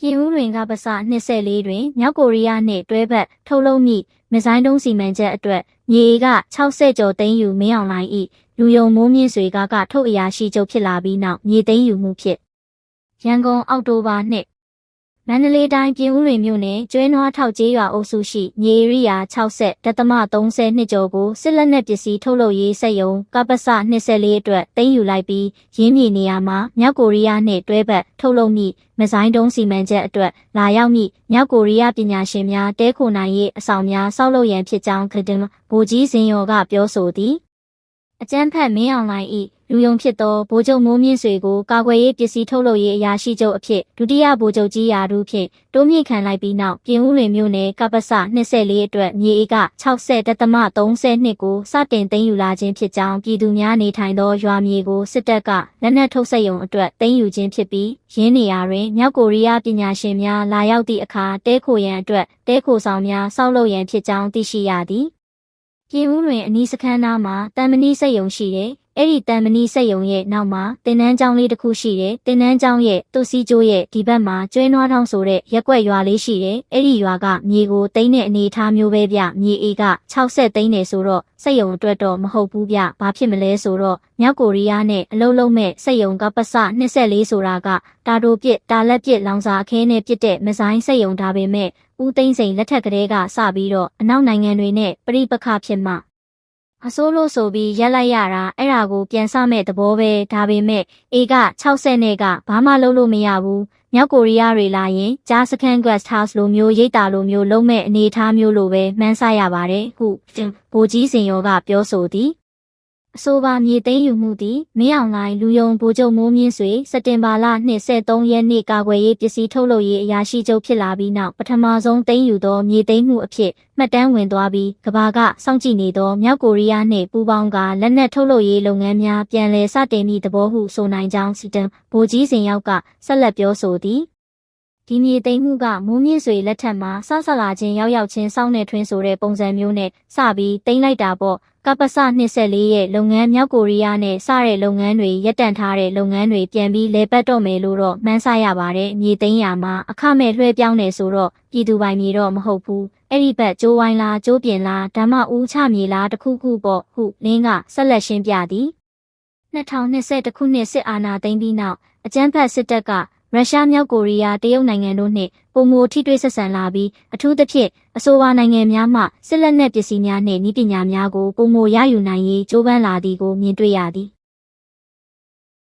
ပြည်ဦးတွင်ကပစ24တွင်မြောက်ကိုရီးယားနှင့်တွဲဘက်ထုတ်လုပ်မည့်မစ်ဇိုင်းတုံးစီမံချက်အတွက်မြေက60ကျော်သိန်းယူမင်းအောင်လိုင်း၏လူယုံမိုးမြင့်စွေကကထုတ်အရာရှိချုပ်ဖြစ်လာပြီးနောက်မြေသိန်းယူမှုဖြစ်ရန်ကုန်အောက်တိုဘာနှစ် မန္တလေးတိုင်းပြည်ဦးတွင်မြို့နယ်ကျွဲနွားထောက်ကျေးရွာအုပ်စုရှိမြေဧရိယာ60ဒသမ30နှစ်ကျော်ကိုစစ်လက်နက်ပစ္စည်းထုတ်လုပ်ရေးစက်ရုံကပစ24အတွက်သိမ်းယူလိုက်ပြီးရင်းမြေနေရာမှာမြောက်ကိုရီးယားနှင့်တွဲဘက်ထုတ်လုပ်မည့်မဇိုင်းတုံးစီမံချက်အတွက်လာရောက်မည့်မြောက်ကိုရီးယားပညာရှင်များတဲခိုနိုင်ရေးအဆောင်များဆောက်လုပ်ရန်ဖြစ်ကြောင်းခဒင်ဗိုလ်ကြီးစင်ရော်ကပြောဆိုသည်အကျန်းဖက်မင်းအောင်လိုင်း၏ လူယုံဖြစ်သောဗိုလ်ချုပ်မိုးမြင့်ဆွေကိုကာကွယ်ရေးပစ္စည်းထုတ်လုပ်ရေးအရာရှိချုပ်အဖြစ်ဒုတိယဗိုလ်ချုပ်ကြီးရာထူးဖြင့်တိုးမြင့်ခံလိုက်ပြီးနောက်ပြင်ဦးလွင်မြို့နယ်ကပ္ပစ24အတွက်မြေဧက60ဒသမ32ကိုစတင်သိမ်းယူလာခြင်းဖြစ်ကြောင်းပြည်သူများနေထိုင်သောရွာမြေကိုစစ်တပ်ကလက်နက်ထုတ်ဆက်ရုံအတွက်သိမ်းယူခြင်းဖြစ်ပြီးရင်းနေရာတွင်မြောက်ကိုရီးယားပညာရှင်များလာရောက်သည့်အခါတဲခိုရန်အတွက်တဲခိုဆောင်များဆောက်လုပ်ရန်ဖြစ်ကြောင်းသိရှိရသည်ပြည်ဦးတွင်အနီးစခန်းသားမှာတန်မဏိစက်ယုံရှိတယ်။ အဲ့ဒီတန်မဏိစက်ယုံရဲ့နောက်မှာတင်နန်းကျောင်းလေးတစ်ခုရှိတယ်။တင်နန်းကျောင်းရဲ့သူ့စီကျိုးရဲ့ဒီဘက်မှာကျွဲနွားထောင်းဆိုတဲ့ရက်ွက်ရွာလေးရှိတယ်။အဲ့ဒီရွာကမြေကိုတိမ့်တဲ့အနေအထားမျိုးပဲဗျ။မြေအေက60သိန်းနေဆိုတော့စက်ယုံအတွက်တော့မဟုတ်ဘူးဗျ။ဘာဖြစ်မလဲဆိုတော့မြောက်ကိုရီးယားနဲ့အလုံးလုံးမဲ့စက်ယုံကပစ24ဆိုတာကတာတိုပစ်တာလက်ပစ်လောင်စာအခဲနဲ့ပစ်တဲ့မဇိုင်းစက်ယုံဒါပေမဲ့ဦးသိန်းစိန်လက်ထက်ကလေးကစပြီးတော့အနောက်နိုင်ငံတွေနဲ့ပြိပခဖြစ်မှ အစိုးလို့ဆိုပြီးရက်လိုက်ရတာအဲ့ဒါကိုပြန်စမဲ့သဘောပဲဒါပေမဲ့အေက60နဲ့ကဘာမှလုပ်လို့မရဘူးမြောက်ကိုရီးယားတွေလာရင်ဂျာစကန်ဂတ်ဟာစ်လိုမျိုးရိတ်တာလိုမျိုးလုံးမဲ့အနေအထားမျိုးလိုပဲမှန်းဆရပါတယ်ဟုဗိုလ်ကြီးစင်ရောကပြောဆိုသည် အဆိုပါမြေသိမ်းယူမှုသည်မင်းအောင်လိုင်းလူယုံဗိုလ်ချုပ်မိုးမြင့်ဆွေစက်တင်ဘာလ23ရက်နေ့ကာကွယ်ရေးပစ္စည်းထုတ်လုပ်ရေးအရာရှိချုပ်ဖြစ်လာပြီးနောက်ပထမဆုံးသိမ်းယူသောမြေသိမ်းမှုအဖြစ်မှတ်တမ်းဝင်သွားပြီးကဘာကစောင့်ကြည့်နေသောမြောက်ကိုရီးယားနှင့်ပူးပေါင်းကလက်နက်ထုတ်လုပ်ရေးလုပ်ငန်းများပြန်လည်စတင်မိသဘောဟုဆိုနိုင်ကြောင်းစီတံဗိုလ်ကြီးစင်ရောက်ကဆက်လက်ပြောဆိုသည်ဒီမြေသိမ်းမှုကမိုးမြင့်ဆွေလက်ထက်မှာဆဆလာခြင်းရောက်ရောက်ချင်းစောင်းနေထွင်းဆိုတဲ့ပုံစံမျိုးနဲ့စပြီးသိမ်းလိုက်တာပေါ့ ကပ္ပစ24ရဲ့လုပ်ငန်းမြောက်ကိုရီးယားနဲ့စတဲ့လုပ်ငန်းတွေရပ်တန့်ထားတဲ့လုပ်ငန်းတွေပြန်ပြီးလဲပတ်တော့မယ်လို့တော့မှန်းဆရပါတယ်မြေသိမ်းရမှာအခမဲ့လွှဲပြောင်းနေဆိုတော့ပြည်သူပိုင်မြေတော့မဟုတ်ဘူးအဲ့ဒီဘက်ကျိုးဝိုင်းလားကျိုးပြင်လားဓမ္မဦးချမြေလားတခုခုပေါ့ဟုလင်းကဆက်လက်ရှင်းပြသည်2021ခုနှစ်စစ်အာဏာသိမ်းပြီးနောက်အကြမ်းဖက်စစ်တပ်က ရုရှားမြောက်ကိုရီးယားတရုတ်နိုင်ငံတို့နှင့်ပုံမထိတွေ့ဆက်ဆံလာပြီးအထူးသဖြင့်အဆိုပါနိုင်ငံများမှစစ်လက်နက်ပစ္စည်းများနှင့်ဤပညာများကိုပုံမရယူနိုင်ရေးကြိုးပမ်းလာသည်ကိုမြင်တွေ့ရသည်